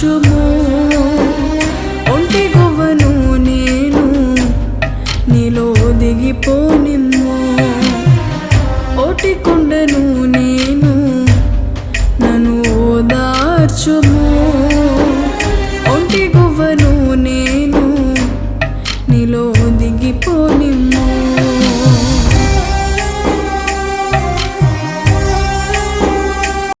మార్చుము ఒంటి గువ్వను నేను నీలో దిగిపోనిమ్ము. ఓటి కుండను నేను నన్ను ఓదార్చుము ఒంటి గువ్వను నేను నీలో